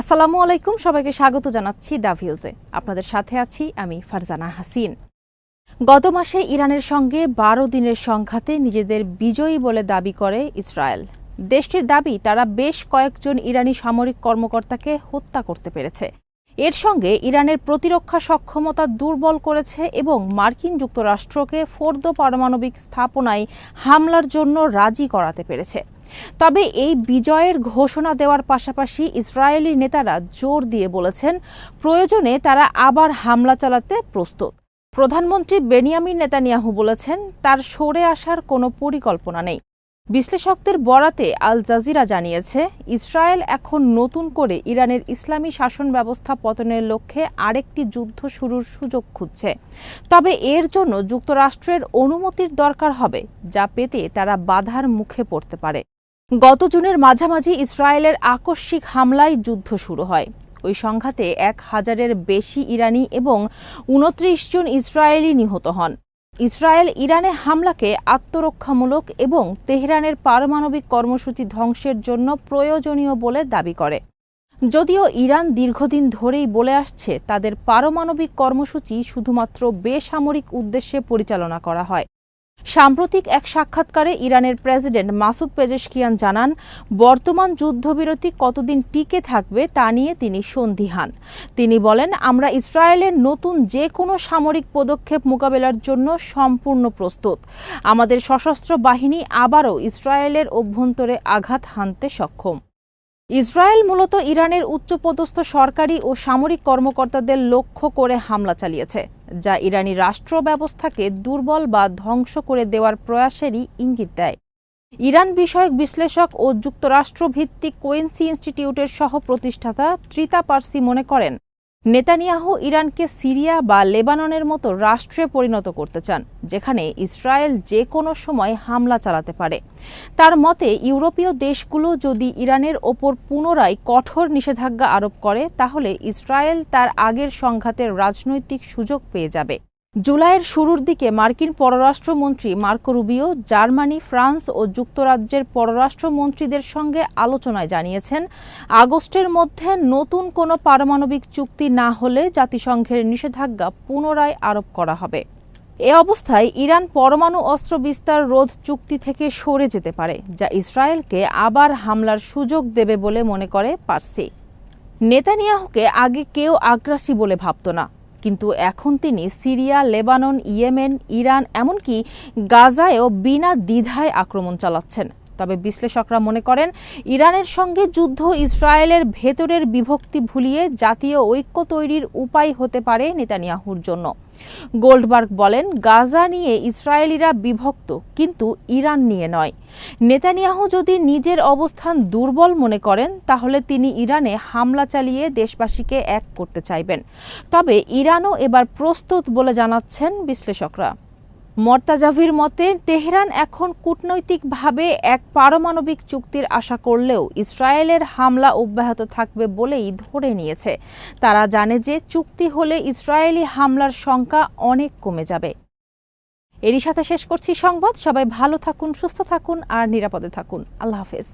আসসালামু আলাইকুম, সবাইকে স্বাগত জানাচ্ছি দ্য ভিউজে। আপনাদের সাথে আছি আমি ফারজানা হাসিন। গত মাসে ইরানের সঙ্গে বারো দিনের সংঘাতে নিজেদের বিজয়ী বলে দাবি করে ইসরায়েল। দেশটির দাবি, তারা বেশ কয়েকজন ইরানি সামরিক কর্মকর্তাকে হত্যা করতে পেরেছে। এর সঙ্গে ইরানের প্রতিরক্ষা সক্ষমতা দুর্বল করেছে এবং মার্কিন যুক্তরাষ্ট্রকে ফোর্দ পারমাণবিক স্থাপনায় হামলার জন্য রাজি করাতে পেরেছে। তবে এই বিজয়ের ঘোষণা দেওয়ার পাশাপাশি ইসরায়েলি নেতারা জোর দিয়ে বলেছেন, প্রয়োজনে তারা আবার হামলা চালাতে প্রস্তুত। প্রধানমন্ত্রী বেনিয়ামিন নেতানিয়াহু বলেছেন, তার সরে আসার কোনো পরিকল্পনা নেই। বিশ্লেষকদের বরাতে আল জাজিরা জানিয়েছে, ইসরায়েল এখন নতুন করে ইরানের ইসলামী শাসন ব্যবস্থা পতনের লক্ষ্যে আরেকটি যুদ্ধ শুরুর সুযোগ খুঁজছে। তবে এর জন্য যুক্তরাষ্ট্রের অনুমতির দরকার হবে, যা পেতে তারা বাধার মুখে পড়তে পারে। গত জুনের মাঝামাঝি ইসরায়েলের আকস্মিক হামলায় যুদ্ধ শুরু হয়। ওই সংঘাতে এক হাজারের বেশি ইরানি এবং উনত্রিশ জন ইসরায়েলি নিহত হন। ইসরায়েল ইরানে হামলাকে আত্মরক্ষামূলক এবং তেহরানের পারমাণবিক কর্মসূচি ধ্বংসের জন্য প্রয়োজনীয় বলে দাবি করে। যদিও ইরান দীর্ঘদিন ধরেই বলে আসছে, তাদের পারমাণবিক কর্মসূচি শুধুমাত্র বেসামরিক উদ্দেশ্যে পরিচালনা করা হয়। সাম্প্রতিক এক সাক্ষাৎকারে ইরানের প্রেসিডেন্ট মাসুদ পেজেশকিয়ান জানান, বর্তমান যুদ্ধবিরতি কতদিন টিকে থাকবে তা নিয়ে তিনি সন্দিহান। তিনি বলেন, আমরা ইসরায়েলের নতুন যে কোনো সামরিক পদক্ষেপ মোকাবেলার জন্য সম্পূর্ণ প্রস্তুত। আমাদের সশস্ত্র বাহিনী আবারও ইসরায়েলের অভ্যন্তরে আঘাত হানতে সক্ষম। ইসরায়েল মূলত ইরানের উচ্চপদস্থ সরকারি ও সামরিক কর্মকর্তাদের লক্ষ্য করে হামলা চালিয়েছে, যা ইরানি রাষ্ট্র ব্যবস্থাকে দুর্বল বা ধ্বংস করে দেওয়ার প্রয়াসেরই ইঙ্গিত দেয়। ইরান বিষয়ক বিশ্লেষক ও যুক্তরাষ্ট্রভিত্তিক কোয়েন্সি ইনস্টিটিউটের সহ প্রতিষ্ঠাতা ত্রিতা পার্সি মনে করেন নেতানিয়াহু ইরানকে সিরিয়া বা লেবাননের মতো রাষ্ট্রে পরিণত করতে চান, যেখানে ইসরায়েল যে কোনো সময় হামলা চালাতে পারে। তার মতে, ইউরোপীয় দেশগুলো যদি ইরানের ওপর পুনরায় কঠোর নিষেধাজ্ঞা আরোপ করে, তাহলে ইসরায়েল তার আগের সংঘাতের রাজনৈতিক সুযোগ পেয়ে যাবে। জুলাইয়ের শুরুর দিকে মার্কিন পররাষ্ট্রমন্ত্রী মার্কো রুবিও জার্মানি, ফ্রান্স ও যুক্তরাজ্যের পররাষ্ট্রমন্ত্রীদের সঙ্গে আলোচনায় জানিয়েছেন, আগস্টের মধ্যে নতুন কোনো পারমাণবিক চুক্তি না হলে জাতিসংঘের নিষেধাজ্ঞা পুনরায় আরোপ করা হবে। এ অবস্থায় ইরান পরমাণু অস্ত্র বিস্তার রোধ চুক্তি থেকে সরে যেতে পারে, যা ইসরায়েলকে আবার হামলার সুযোগ দেবে বলে মনে করে পার্সি। নেতানিয়াহুকে আগে কেউ আগ্রাসী বলে ভাবত না। কিন্তু এখন তিনি সিরিয়া লেবানন ইয়েমেন ইরান এমনকি গাজায়ও বিনা দ্বিধায় আক্রমণ চালাচ্ছেন। তবে বিশ্লেষকরা মনে করেন, ইরানের সঙ্গে যুদ্ধ ইসরায়েলের ভেতরের বিভক্তি ভুলিয়ে জাতীয় ঐক্য তৈরির উপায় হতে পারে নেতানিয়াহুর জন্য। গোল্ডবার্গ বলেন, গাজা নিয়ে ইসরায়েলিরা বিভক্ত, কিন্তু ইরান নিয়ে নয়। নেতানিয়াহু যদি নিজের অবস্থান দুর্বল মনে করেন, তাহলে তিনি ইরানে হামলা চালিয়ে দেশবাসীকে এক করতে চাইবেন। তবে ইরানও এবার প্রস্তুত বলে জানাচ্ছেন বিশ্লেষকরা। মর্তাজাভির মতে, তেহরান এখন কূটনৈতিকভাবে এক পারমাণবিক চুক্তির আশা করলেও ইসরায়েলের হামলা অব্যাহত থাকবে বলেই ধরে নিয়েছে। তারা জানে যে চুক্তি হলে ইসরায়েলি হামলার সংখ্যা অনেক কমে যাবে। এরই সাথে শেষ করছি সংবাদ। সবাই ভালো থাকুন, সুস্থ থাকুন আর নিরাপদে থাকুন। আল্লাহ হাফেজ।